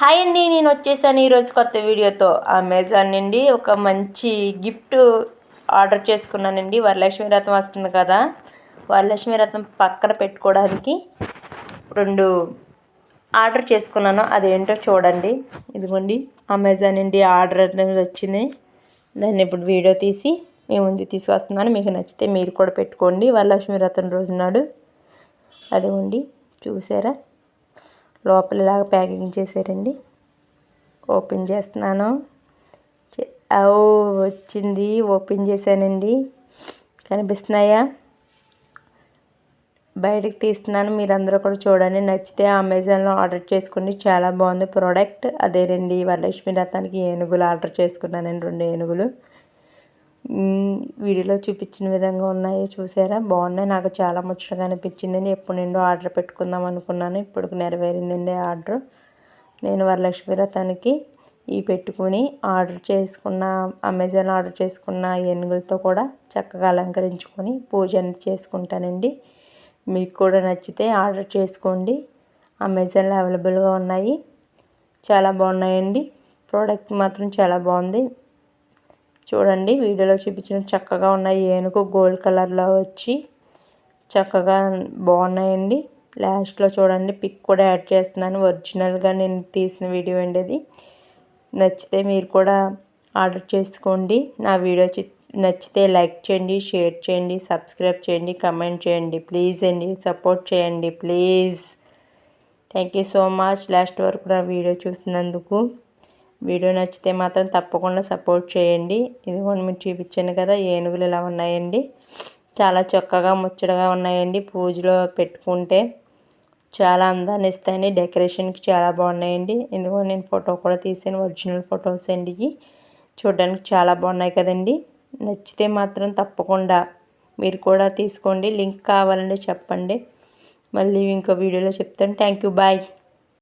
Hi అండి నేను వచ్చేసాను ఈరోజు కొత్త వీడియోతో. అమెజాన్ నుండి ఒక మంచి గిఫ్ట్ ఆర్డర్ చేసుకున్నానండి. వరలక్ష్మి రథం వస్తుంది కదా. వరలక్ష్మి రథం పక్కన పెట్టుకోవడానికి రెండు ఆర్డర్ చేసుకున్నాను. అదేంటో చూడండి. ఇదిగోండి అమెజాన్ నుండి ఆర్డర్ అనేది వచ్చింది. దాన్ని ఇప్పుడు వీడియో తీసి మీ ముందు తీసుకొస్తున్నాను. మీకు నచ్చితే మీరు కూడా పెట్టుకోండి. వరలక్ష్మి రథం రోజు నాడు. అదిగోండి చూసారా? లోపల ఇలాగ ప్యాకింగ్ చేశారండి. ఓపెన్ చేస్తున్నాను. ఓ వచ్చింది. ఓపెన్ చేశానండి. కనిపిస్తున్నాయా? బయటకు తీస్తున్నాను. మీరందరూ కూడా చూడండి. నచ్చితే అమెజాన్లో ఆర్డర్ చేసుకోండి. చాలా బాగుంది ప్రోడక్ట్. అదేనండి వరలక్ష్మి రథానికి ఏనుగులు ఆర్డర్ చేసుకున్నానండి. రెండు ఏనుగులు. వీడియోలో చూపించిన విధంగా ఉన్నాయి చూసారా? బాగున్నాయి. నాకు చాలా ముచ్చటగా అనిపించిందండి ఎప్పుడు నిండో ఆర్డర్ పెట్టుకుందాం అనుకున్నాను. ఇప్పుడు నెరవేరిందండి ఆర్డర్. నేను వరలక్ష్మి వ్రతానికి ఈ పెట్టుకుని ఆర్డర్ చేసుకున్న అమెజాన్ ఆర్డర్ చేసుకున్న ఏనుగులతో కూడా చక్కగా అలంకరించుకొని పూజ చేసుకుంటానండి. మీకు కూడా నచ్చితే ఆర్డర్ చేసుకోండి. అమెజాన్లో అవైలబుల్గా ఉన్నాయి. చాలా బాగున్నాయండి. ప్రోడక్ట్ మాత్రం చాలా బాగుంది. చూడండి వీడియోలో చూపించిన చక్కగా ఉన్నాయి ఏనుగు గోల్డ్ కలర్లో వచ్చి చక్కగా బాగున్నాయండి. లాస్ట్లో చూడండి పిక్ కూడా యాడ్ చేస్తున్నాను. ఒరిజినల్గా నేను తీసిన వీడియో అండి అది. నచ్చితే మీరు కూడా ఆర్డర్ చేసుకోండి. నా వీడియో నచ్చితే లైక్ చేయండి షేర్ చేయండి సబ్స్క్రైబ్ చేయండి కమెంట్ చేయండి ప్లీజ్ అండి సపోర్ట్ చేయండి please. Thank you so much. Last వరకు నా వీడియో చూసినందుకు. వీడియో నచ్చితే మాత్రం తప్పకుండా సపోర్ట్ చేయండి. ఇదిగోండి మీరు చూపించాను కదా ఏనుగులు ఇలా ఉన్నాయండి. చాలా చక్కగా ముచ్చటగా ఉన్నాయండి. పూజలో పెట్టుకుంటే చాలా అందాన్ని ఇస్తాయండి. డెకరేషన్కి చాలా బాగున్నాయండి. ఎందుకో నేను ఫోటో కూడా తీసాను. ఒరిజినల్ ఫొటోస్ అండి చూడడానికి చాలా బాగున్నాయి కదండి. నచ్చితే మాత్రం తప్పకుండా మీరు కూడా తీసుకోండి. లింక్ కావాలంటే చెప్పండి. మళ్ళీ ఇంకో వీడియోలో చెప్తాను. Thank you. బాయ్.